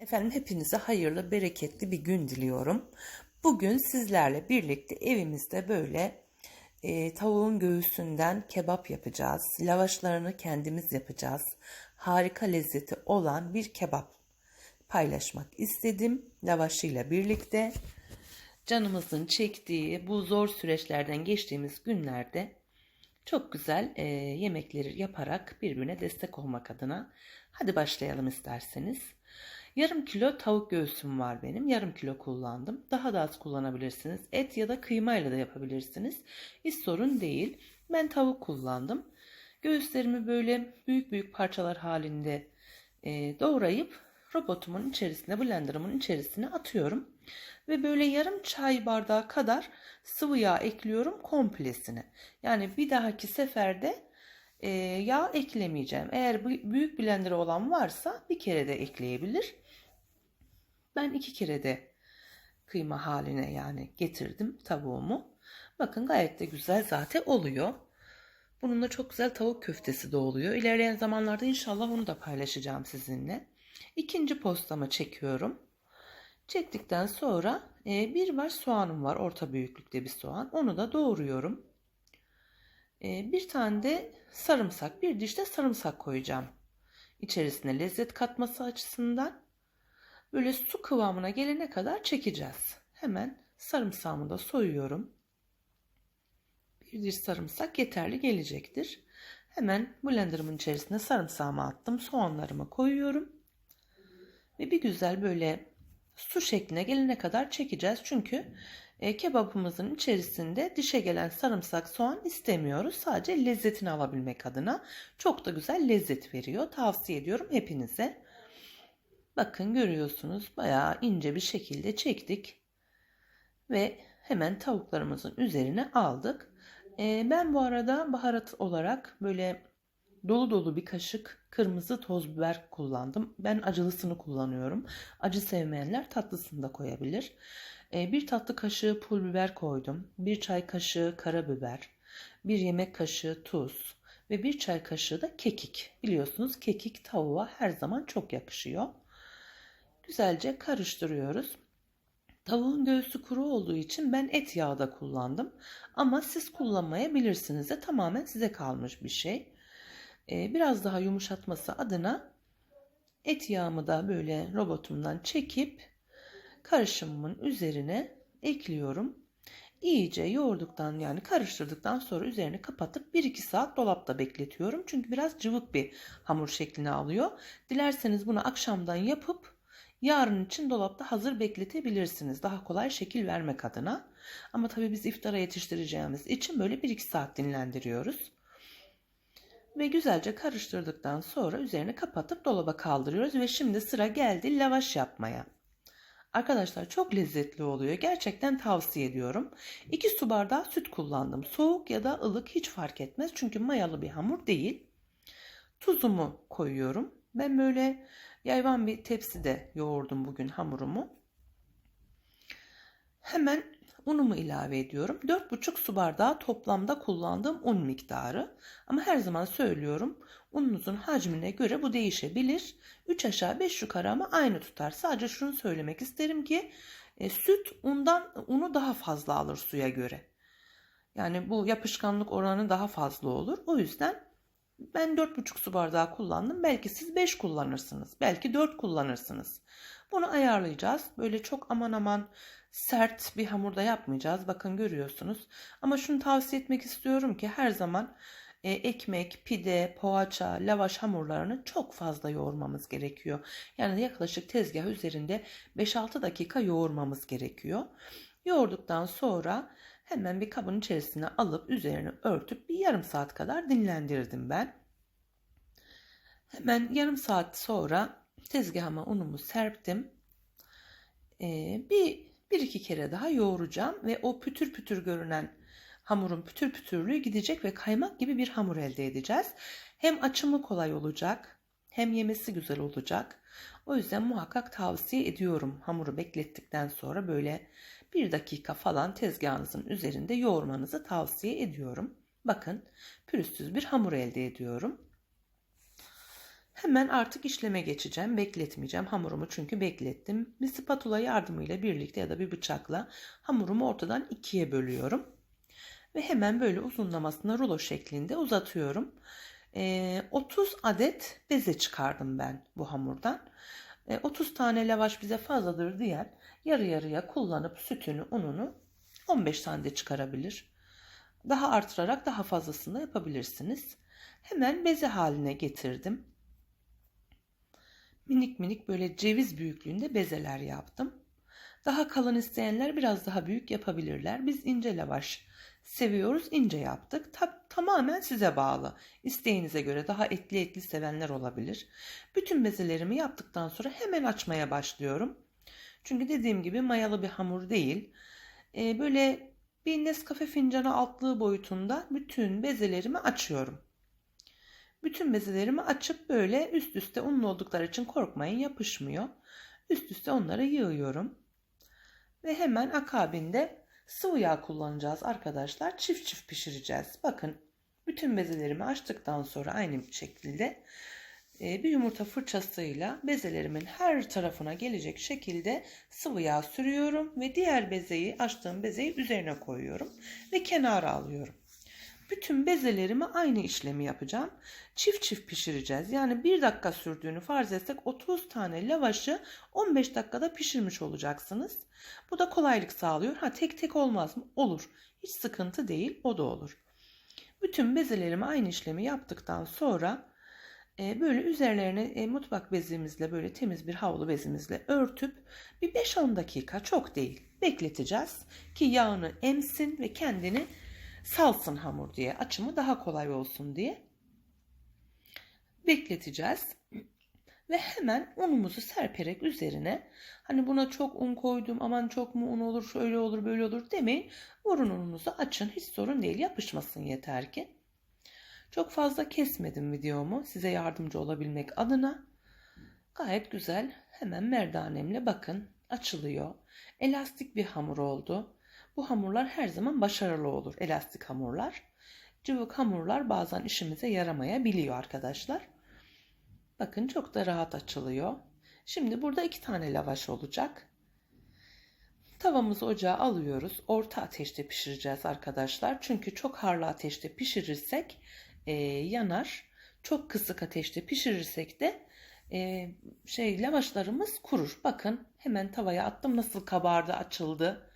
Efendim hepinize hayırlı, bereketli bir gün diliyorum. Bugün sizlerle birlikte evimizde böyle e, tavuğun göğsünden kebap yapacağız. Lavaşlarını kendimiz yapacağız. Harika lezzeti olan bir kebap paylaşmak istedim lavaşıyla birlikte. Canımızın çektiği bu zor süreçlerden geçtiğimiz günlerde çok güzel e, yemekleri yaparak birbirine destek olmak adına. Hadi başlayalım isterseniz. Yarım kilo tavuk göğsüm var benim. Yarım kilo kullandım. Daha da az kullanabilirsiniz. Et ya da kıymayla da yapabilirsiniz. Hiç sorun değil. Ben tavuk kullandım. Göğüslerimi böyle büyük büyük parçalar halinde e, doğrayıp robotumun içerisine, blenderımın içerisine atıyorum. Ve böyle yarım çay bardağı kadar sıvı yağ ekliyorum komplesine. Yani bir dahaki seferde e, yağ eklemeyeceğim. Eğer büyük blender olan varsa bir kere de ekleyebilir. Ben iki kere de kıyma haline yani getirdim tavuğumu. Bakın gayet de güzel zaten oluyor. Bununla çok güzel tavuk köftesi de oluyor. İlerleyen zamanlarda inşallah onu da paylaşacağım sizinle. İkinci postamı çekiyorum. Çektikten sonra e, bir var soğanım var. Orta büyüklükte bir soğan. Onu da doğruyorum. E, bir tane de sarımsak. Bir diş de sarımsak koyacağım. İçerisine lezzet katması açısından. Böyle su kıvamına gelene kadar çekeceğiz. Hemen sarımsağımı da soyuyorum. Bir diş sarımsak yeterli gelecektir. Hemen blenderımın içerisine sarımsağımı attım. Soğanlarımı koyuyorum. Ve bir güzel böyle su şekline gelene kadar çekeceğiz. Çünkü e, kebabımızın içerisinde dişe gelen sarımsak, soğan istemiyoruz. Sadece lezzetini alabilmek adına çok da güzel lezzet veriyor. Tavsiye ediyorum hepinize. Bakın görüyorsunuz bayağı ince bir şekilde çektik. Ve hemen tavuklarımızın üzerine aldık. E, ben bu arada baharat olarak böyle dolu dolu bir kaşık kırmızı toz biber kullandım. Ben acılısını kullanıyorum. Acı sevmeyenler tatlısını da koyabilir. E, bir tatlı kaşığı pul biber koydum. Bir çay kaşığı karabiber. Bir yemek kaşığı tuz. Ve bir çay kaşığı da kekik. Biliyorsunuz kekik tavuğa her zaman çok yakışıyor. Güzelce karıştırıyoruz. Tavuğun göğsü kuru olduğu için ben et yağı da kullandım. Ama siz kullanmayabilirsiniz de tamamen size kalmış bir şey. Ee, biraz daha yumuşatması adına et yağımı da böyle robotumdan çekip karışımımın üzerine ekliyorum. İyice yoğurduktan yani karıştırdıktan sonra üzerini kapatıp 1-2 saat dolapta bekletiyorum. Çünkü biraz cıvık bir hamur şeklini alıyor. Dilerseniz bunu akşamdan yapıp yarın için dolapta hazır bekletebilirsiniz. Daha kolay şekil vermek adına. Ama tabii biz iftara yetiştireceğimiz için böyle 1-2 saat dinlendiriyoruz. Ve güzelce karıştırdıktan sonra üzerini kapatıp dolaba kaldırıyoruz. Ve şimdi sıra geldi lavaş yapmaya. Arkadaşlar çok lezzetli oluyor. Gerçekten tavsiye ediyorum. 2 su bardağı süt kullandım. Soğuk ya da ılık hiç fark etmez. Çünkü mayalı bir hamur değil. Tuzumu koyuyorum. Ben böyle yayvan bir tepside yoğurdum bugün hamurumu. Hemen unumu ilave ediyorum. 4,5 su bardağı toplamda kullandığım un miktarı. Ama her zaman söylüyorum ununuzun hacmine göre bu değişebilir. 3 aşağı 5 yukarı ama aynı tutar. Sadece şunu söylemek isterim ki e, süt undan unu daha fazla alır suya göre. Yani bu yapışkanlık oranı daha fazla olur. O yüzden ben 4,5 su bardağı kullandım. Belki siz 5 kullanırsınız. Belki 4 kullanırsınız. Bunu ayarlayacağız. Böyle çok aman aman sert bir hamurda yapmayacağız. Bakın görüyorsunuz. Ama şunu tavsiye etmek istiyorum ki her zaman e, ekmek, pide, poğaça, lavaş hamurlarını çok fazla yoğurmamız gerekiyor. Yani yaklaşık tezgah üzerinde 5-6 dakika yoğurmamız gerekiyor. Yoğurduktan sonra hemen bir kabın içerisine alıp üzerini örtüp bir yarım saat kadar dinlendirdim ben. Hemen yarım saat sonra tezgahıma unumu serptim. Ee, bir, bir iki kere daha yoğuracağım ve o pütür pütür görünen hamurun pütür pütürlüğü gidecek ve kaymak gibi bir hamur elde edeceğiz. Hem açımı kolay olacak hem yemesi güzel olacak. O yüzden muhakkak tavsiye ediyorum hamuru beklettikten sonra böyle bir dakika falan tezgahınızın üzerinde yoğurmanızı tavsiye ediyorum. Bakın pürüzsüz bir hamur elde ediyorum. Hemen artık işleme geçeceğim. Bekletmeyeceğim. Hamurumu çünkü beklettim. Bir spatula yardımıyla birlikte ya da bir bıçakla hamurumu ortadan ikiye bölüyorum. Ve hemen böyle uzunlamasına rulo şeklinde uzatıyorum. Ee, 30 adet beze çıkardım ben bu hamurdan. Ee, 30 tane lavaş bize fazladır diyen yarı yarıya kullanıp sütünü, ununu 15 tane de çıkarabilir. Daha artırarak daha fazlasını da yapabilirsiniz. Hemen beze haline getirdim. Minik minik böyle ceviz büyüklüğünde bezeler yaptım. Daha kalın isteyenler biraz daha büyük yapabilirler. Biz ince lavaş seviyoruz, ince yaptık. Ta- tamamen size bağlı. İsteğinize göre daha etli etli sevenler olabilir. Bütün bezelerimi yaptıktan sonra hemen açmaya başlıyorum. Çünkü dediğim gibi mayalı bir hamur değil. Ee, böyle bir Nescafe fincanı altlığı boyutunda bütün bezelerimi açıyorum. Bütün bezelerimi açıp böyle üst üste unlu oldukları için korkmayın yapışmıyor. Üst üste onları yığıyorum. Ve hemen akabinde sıvı yağ kullanacağız arkadaşlar. Çift çift pişireceğiz. Bakın bütün bezelerimi açtıktan sonra aynı şekilde e, bir yumurta fırçasıyla bezelerimin her tarafına gelecek şekilde sıvı yağ sürüyorum ve diğer bezeyi açtığım bezeyi üzerine koyuyorum ve kenara alıyorum. Bütün bezelerimi aynı işlemi yapacağım. Çift çift pişireceğiz. Yani 1 dakika sürdüğünü farz etsek 30 tane lavaşı 15 dakikada pişirmiş olacaksınız. Bu da kolaylık sağlıyor. Ha tek tek olmaz mı? Olur. Hiç sıkıntı değil. O da olur. Bütün bezelerimi aynı işlemi yaptıktan sonra e, böyle üzerlerine e, mutfak bezimizle böyle temiz bir havlu bezimizle örtüp bir 5-10 dakika çok değil bekleteceğiz ki yağını emsin ve kendini salsın hamur diye açımı daha kolay olsun diye bekleteceğiz. Ve hemen unumuzu serperek üzerine hani buna çok un koydum aman çok mu un olur şöyle olur böyle olur demeyin. Vurun ununuzu açın hiç sorun değil yapışmasın yeter ki. Çok fazla kesmedim videomu size yardımcı olabilmek adına. Gayet güzel. Hemen merdanemle bakın açılıyor. Elastik bir hamur oldu bu hamurlar her zaman başarılı olur. Elastik hamurlar. Cıvık hamurlar bazen işimize yaramayabiliyor arkadaşlar. Bakın çok da rahat açılıyor. Şimdi burada iki tane lavaş olacak. Tavamızı ocağa alıyoruz. Orta ateşte pişireceğiz arkadaşlar. Çünkü çok harlı ateşte pişirirsek e, yanar. Çok kısık ateşte pişirirsek de e, şey lavaşlarımız kurur. Bakın hemen tavaya attım nasıl kabardı açıldı.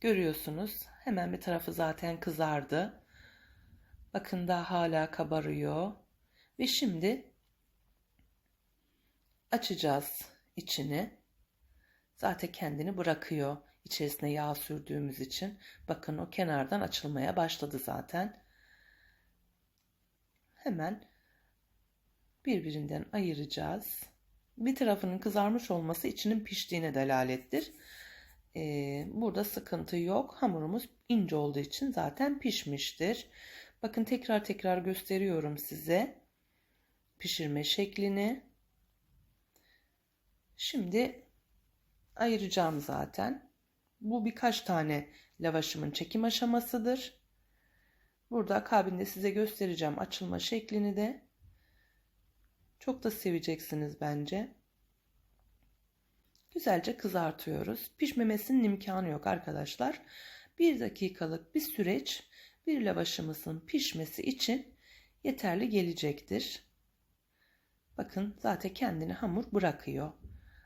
Görüyorsunuz hemen bir tarafı zaten kızardı. Bakın da hala kabarıyor. Ve şimdi açacağız içini. Zaten kendini bırakıyor içerisine yağ sürdüğümüz için. Bakın o kenardan açılmaya başladı zaten. Hemen birbirinden ayıracağız. Bir tarafının kızarmış olması içinin piştiğine delalettir. Ee, burada sıkıntı yok. Hamurumuz ince olduğu için zaten pişmiştir. Bakın tekrar tekrar gösteriyorum size pişirme şeklini. Şimdi ayıracağım zaten. Bu birkaç tane lavaşımın çekim aşamasıdır. Burada akabinde size göstereceğim açılma şeklini de. Çok da seveceksiniz bence. Güzelce kızartıyoruz. Pişmemesinin imkanı yok arkadaşlar. Bir dakikalık bir süreç bir lavaşımızın pişmesi için yeterli gelecektir. Bakın zaten kendini hamur bırakıyor.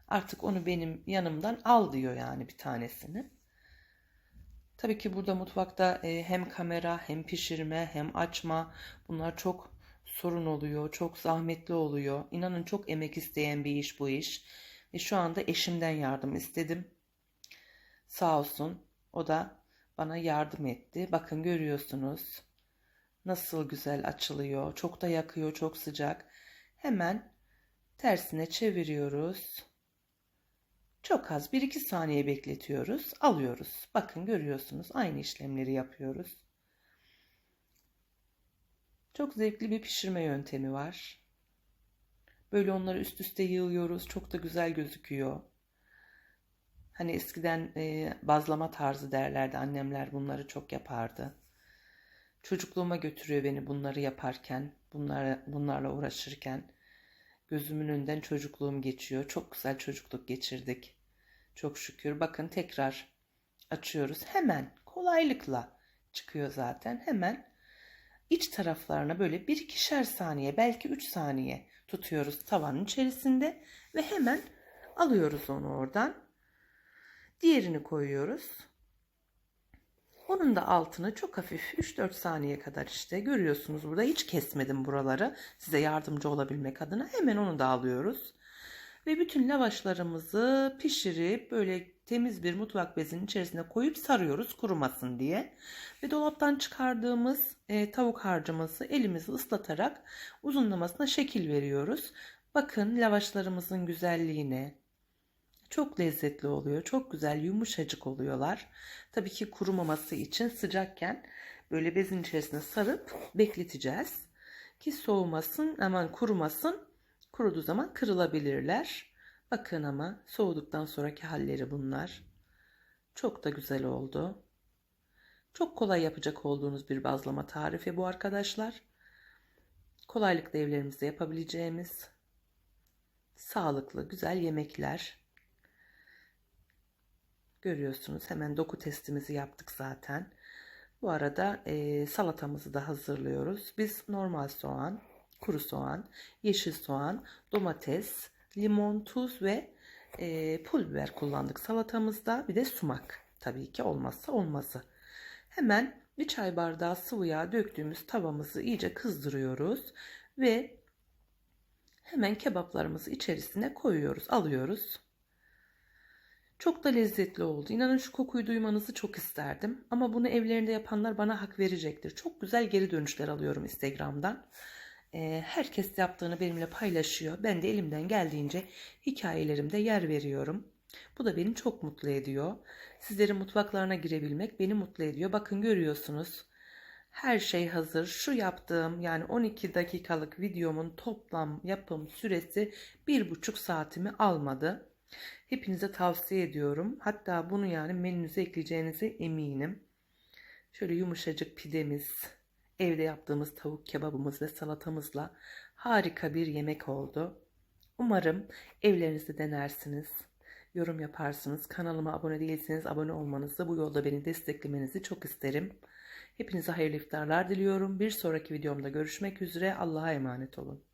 Artık onu benim yanımdan al diyor yani bir tanesini. Tabii ki burada mutfakta e, hem kamera hem pişirme hem açma bunlar çok sorun oluyor. Çok zahmetli oluyor. İnanın çok emek isteyen bir iş bu iş. Ve şu anda eşimden yardım istedim. Sağ olsun o da bana yardım etti. Bakın görüyorsunuz nasıl güzel açılıyor. Çok da yakıyor, çok sıcak. Hemen tersine çeviriyoruz. Çok az 1-2 saniye bekletiyoruz. Alıyoruz. Bakın görüyorsunuz aynı işlemleri yapıyoruz. Çok zevkli bir pişirme yöntemi var. Böyle onları üst üste yığıyoruz. Çok da güzel gözüküyor. Hani eskiden e, bazlama tarzı derlerdi. Annemler bunları çok yapardı. Çocukluğuma götürüyor beni bunları yaparken, bunlara, bunlarla uğraşırken. Gözümün önünden çocukluğum geçiyor. Çok güzel çocukluk geçirdik. Çok şükür. Bakın tekrar açıyoruz. Hemen kolaylıkla çıkıyor zaten. Hemen iç taraflarına böyle bir ikişer saniye belki 3 saniye tutuyoruz tavanın içerisinde ve hemen alıyoruz onu oradan. Diğerini koyuyoruz. Onun da altını çok hafif 3-4 saniye kadar işte görüyorsunuz burada hiç kesmedim buraları size yardımcı olabilmek adına hemen onu da alıyoruz. Ve bütün lavaşlarımızı pişirip böyle temiz bir mutfak bezinin içerisine koyup sarıyoruz kurumasın diye. Ve dolaptan çıkardığımız e, tavuk harcımızı elimizi ıslatarak uzunlamasına şekil veriyoruz. Bakın lavaşlarımızın güzelliğine, çok lezzetli oluyor. Çok güzel yumuşacık oluyorlar. Tabii ki kurumaması için sıcakken böyle bezin içerisine sarıp bekleteceğiz. Ki soğumasın aman kurumasın. Kuruduğu zaman kırılabilirler. Bakın ama soğuduktan sonraki halleri bunlar. Çok da güzel oldu. Çok kolay yapacak olduğunuz bir bazlama tarifi bu arkadaşlar. Kolaylıkla evlerimizde yapabileceğimiz sağlıklı güzel yemekler. Görüyorsunuz hemen doku testimizi yaptık zaten. Bu arada e, salatamızı da hazırlıyoruz. Biz normal soğan, kuru soğan, yeşil soğan, domates, limon, tuz ve e, pul biber kullandık salatamızda. Bir de sumak tabii ki olmazsa olmazı. Hemen bir çay bardağı sıvı yağ döktüğümüz tavamızı iyice kızdırıyoruz ve hemen kebaplarımızı içerisine koyuyoruz, alıyoruz. Çok da lezzetli oldu. İnanın şu kokuyu duymanızı çok isterdim. Ama bunu evlerinde yapanlar bana hak verecektir. Çok güzel geri dönüşler alıyorum Instagram'dan. Ee, herkes yaptığını benimle paylaşıyor. Ben de elimden geldiğince hikayelerimde yer veriyorum. Bu da beni çok mutlu ediyor. Sizlerin mutfaklarına girebilmek beni mutlu ediyor. Bakın görüyorsunuz. Her şey hazır. Şu yaptığım yani 12 dakikalık videomun toplam yapım süresi 1,5 saatimi almadı. Hepinize tavsiye ediyorum. Hatta bunu yani menünüze ekleyeceğinize eminim. Şöyle yumuşacık pidemiz, evde yaptığımız tavuk kebabımız ve salatamızla harika bir yemek oldu. Umarım evlerinizde denersiniz. Yorum yaparsınız. Kanalıma abone değilseniz abone olmanızı, bu yolda beni desteklemenizi çok isterim. Hepinize hayırlı iftarlar diliyorum. Bir sonraki videomda görüşmek üzere. Allah'a emanet olun.